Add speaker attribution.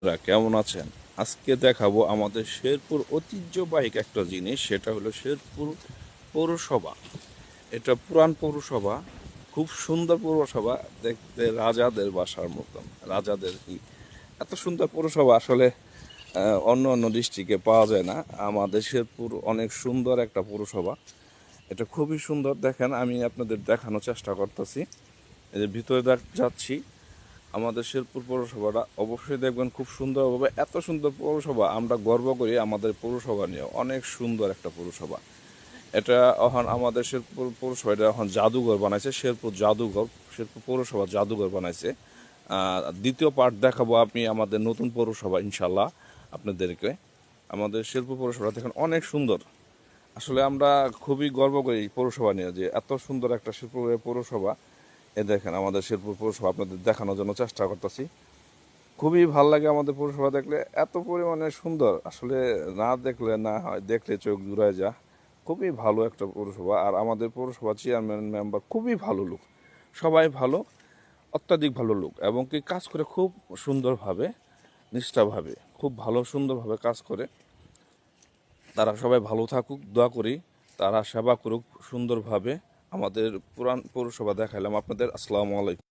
Speaker 1: আপনারা কেমন আছেন? আজকে দেখাবো আমাদের শেরপুর ঐতিহ্যবাহী একটা জিনিস, সেটা হলো শেরপুর পৌরসভা। এটা পুরান পৌরসভা, খুব সুন্দর পৌরসভা, দেখতে রাজাদের বাসার মতন, রাজাদের কি? এত সুন্দর পৌরসভা আসলে অন্য অন্য ডিস্ট্রিক্টে পাওয়া যায় না। আমাদের শেরপুর অনেক সুন্দর একটা পৌরসভা। এটা খুবই সুন্দর, দেখেন, আমি আপনাদের দেখানোর চেষ্টা করতেছি। ভিতরে যাচ্ছি। আমাদের শেরপুর পৌরসভাটা অবশ্যই দেখবেন খুব সুন্দরভাবে এত সুন্দর পৌরসভা, আমরা গর্ব করি আমাদের পৌরসভা নিয়ে। অনেক সুন্দর একটা পৌরসভা। এটা এখন আমাদের শেরপুর পৌরসভা, এটা এখন জাদুঘর বানাইছে, শেরপুর জাদুঘর, শেরপুর পৌরসভা জাদুঘর বানাইছে। দ্বিতীয় পার্ট দেখাবো আমি আমাদের নতুন পৌরসভা ইনশাল্লাহ আপনাদেরকে। আমাদের শেরপুর পৌরসভা দেখেন অনেক সুন্দর। আসলে আমরা খুবই গর্ব করি পৌরসভা নিয়ে যে এত সুন্দর একটা শেরপুরের পৌরসভা। এ দেখেন, আমাদের শেরপুর পৌরসভা আপনাদের দেখানোর জন্য চেষ্টা করতেছি। খুবই ভালো লাগে আমাদের পৌরসভা দেখলে। এত পরিমাণে সুন্দর। আসলে না দেখলে, না হয়, দেখলে চোখ জুড়ায় যা খুবই ভালো একটা পৌরসভা। আর আমাদের পৌরসভা চেয়ারম্যান মেম্বার খুবই ভালো লোক। সবাই ভালো, অত্যাধিক ভালো লোক এবং কি কাজ করে খুব সুন্দরভাবে, নিষ্ঠাভাবে, খুব ভালো সুন্দরভাবে কাজ করে। তারা সবাই ভালো থাকুক, দোয়া করি। তারা সেবা করুক সুন্দরভাবে। আমাদের পুরান পৌরসভা দেখাইলাম। আপনাদের আসসালামু আলাইকুম।